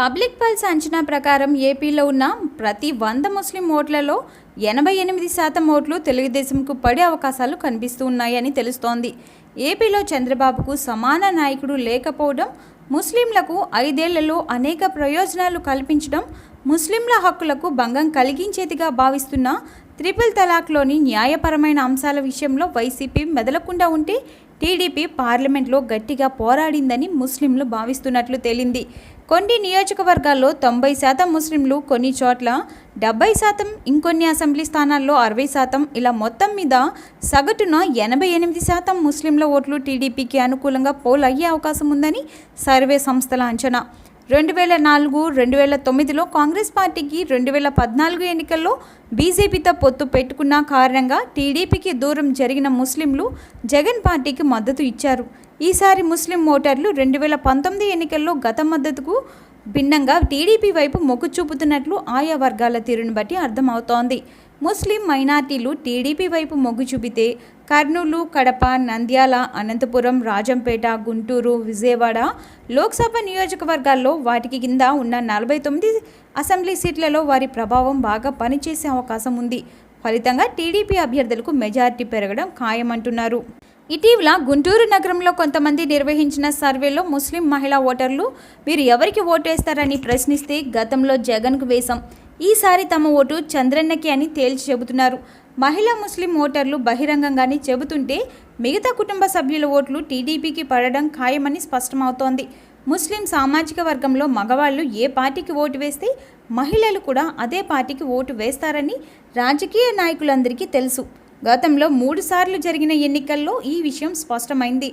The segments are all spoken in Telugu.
పబ్లిక్ పల్స్ అంచనా ప్రకారం ఏపీలో ఉన్న ప్రతి వంద ముస్లిం ఓట్లలో ఎనభై ఎనిమిది శాతం ఓట్లు తెలుగుదేశంకు పడే అవకాశాలు కనిపిస్తూ ఉన్నాయని తెలుస్తోంది. ఏపీలో చంద్రబాబుకు సమాన నాయకుడు లేకపోవడం ముస్లింలకు ఐదేళ్ళలో అనేక ప్రయోజనాలు కల్పించడం ముస్లింల హక్కులకు భంగం కలిగించేదిగా భావిస్తున్న త్రిపుల్ తలాక్లోని న్యాయపరమైన అంశాల విషయంలో వైసీపీ మెదలకుండా ఉంటే టీడీపీ పార్లమెంట్లో గట్టిగా పోరాడిందని ముస్లింలు భావిస్తున్నట్లు తేలింది. కొన్ని నియోజకవర్గాల్లో తొంభై శాతం ముస్లింలు కొన్ని చోట్ల డెబ్బై శాతం ఇంకొన్ని అసెంబ్లీ స్థానాల్లో అరవై శాతం. ఇలా మొత్తం మీద సగటున ఎనభై ఎనిమిది శాతం ముస్లింల ఓట్లు టీడీపీకి అనుకూలంగా పోల్ అయ్యే అవకాశం ఉందని సర్వే సంస్థల అంచనా. రెండు వేల నాలుగు రెండు వేల తొమ్మిదిలో కాంగ్రెస్ పార్టీకి రెండు వేల పద్నాలుగు ఎన్నికల్లో బీజేపీతో పొత్తు పెట్టుకున్న కారణంగా టీడీపీకి దూరం జరిగిన ముస్లింలు జగన్ పార్టీకి మద్దతు ఇచ్చారు. ఈసారి ముస్లిం ఓటర్లు రెండు వేల పంతొమ్మిది ఎన్నికల్లో గత మద్దతుకు భిన్నంగా టీడీపీ వైపు మొగ్గు చూపుతున్నట్లు ఆయా వర్గాల తీరును బట్టి అర్థమవుతోంది. ముస్లిం మైనార్టీలు టీడీపీ వైపు మొగ్గు చూపితే కర్నూలు కడప నంద్యాల అనంతపురం రాజంపేట గుంటూరు విజయవాడ లోక్సభ నియోజకవర్గాల్లో వాటికి కింద ఉన్న నలభై తొమ్మిది అసెంబ్లీ సీట్లలో వారి ప్రభావం బాగా పనిచేసే అవకాశం ఉంది. ఫలితంగా టీడీపీ అభ్యర్థులకు మెజారిటీ పెరగడం ఖాయమంటున్నారు. ఇటీవల గుంటూరు నగరంలో కొంతమంది నిర్వహించిన సర్వేలో ముస్లిం మహిళా ఓటర్లు మీరు ఎవరికి ఓటేస్తారని ప్రశ్నిస్తే గతంలో జగన్కు వేశాం. ఈసారి తమ ఓటు చంద్రన్నకి అని తేల్చి చెబుతున్నారు. మహిళా ముస్లిం ఓటర్లు బహిరంగంగానే చెబుతుంటే మిగతా కుటుంబ సభ్యుల ఓట్లు టీడీపీకి పడడం ఖాయమని స్పష్టమవుతోంది. ముస్లిం సామాజిక వర్గంలో మగవాళ్ళు ఏ పార్టీకి ఓటు వేస్తే మహిళలు కూడా అదే పార్టీకి ఓటు వేస్తారని రాజకీయ నాయకులందరికీ తెలుసు. గతంలో మూడుసార్లు జరిగిన ఎన్నికల్లో ఈ విషయం స్పష్టమైంది.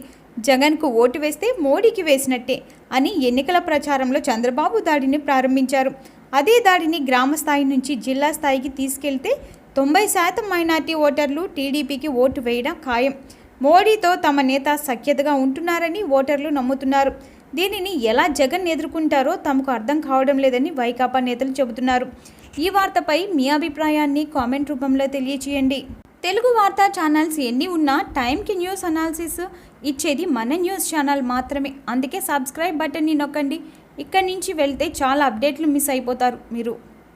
జగన్కు ఓటు వేస్తే మోడీకి వేసినట్టే అని ఎన్నికల ప్రచారంలో చంద్రబాబు దాడిని ప్రారంభించారు. అదే దాడిని గ్రామ స్థాయి నుంచి జిల్లా స్థాయికి తీసుకెళ్తే తొంభై శాతం మైనార్టీ ఓటర్లు టీడీపీకి ఓటు వేయడం ఖాయం. మోడీతో తమ నేత సఖ్యతగా ఉంటున్నారని ఓటర్లు నమ్ముతున్నారు. దీనిని ఎలా జగన్ ఎదుర్కొంటారో తమకు అర్థం కావడం లేదని వైకాపా నేతలు చెబుతున్నారు. ఈ వార్తపై మీ అభిప్రాయాన్ని కామెంట్ రూపంలో తెలియచేయండి. తెలుగు వార్తా ఛానల్స్ ఎన్ని ఉన్నా టైంకి న్యూస్ అనాలిసిస్ ఇచ్చేది మన న్యూస్ ఛానల్ మాత్రమే. అందుకే సబ్స్క్రైబ్ బటన్ని నొక్కండి. ఇక్కడి నుంచి వెళ్తే చాలా అప్డేట్లు మిస్ అయిపోతారు మీరు.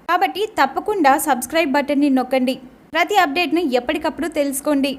కాబట్టి తప్పకుండా సబ్స్క్రైబ్ బటన్ని నొక్కండి. ప్రతి అప్డేట్ను ఎప్పటికప్పుడు తెలుసుకోండి.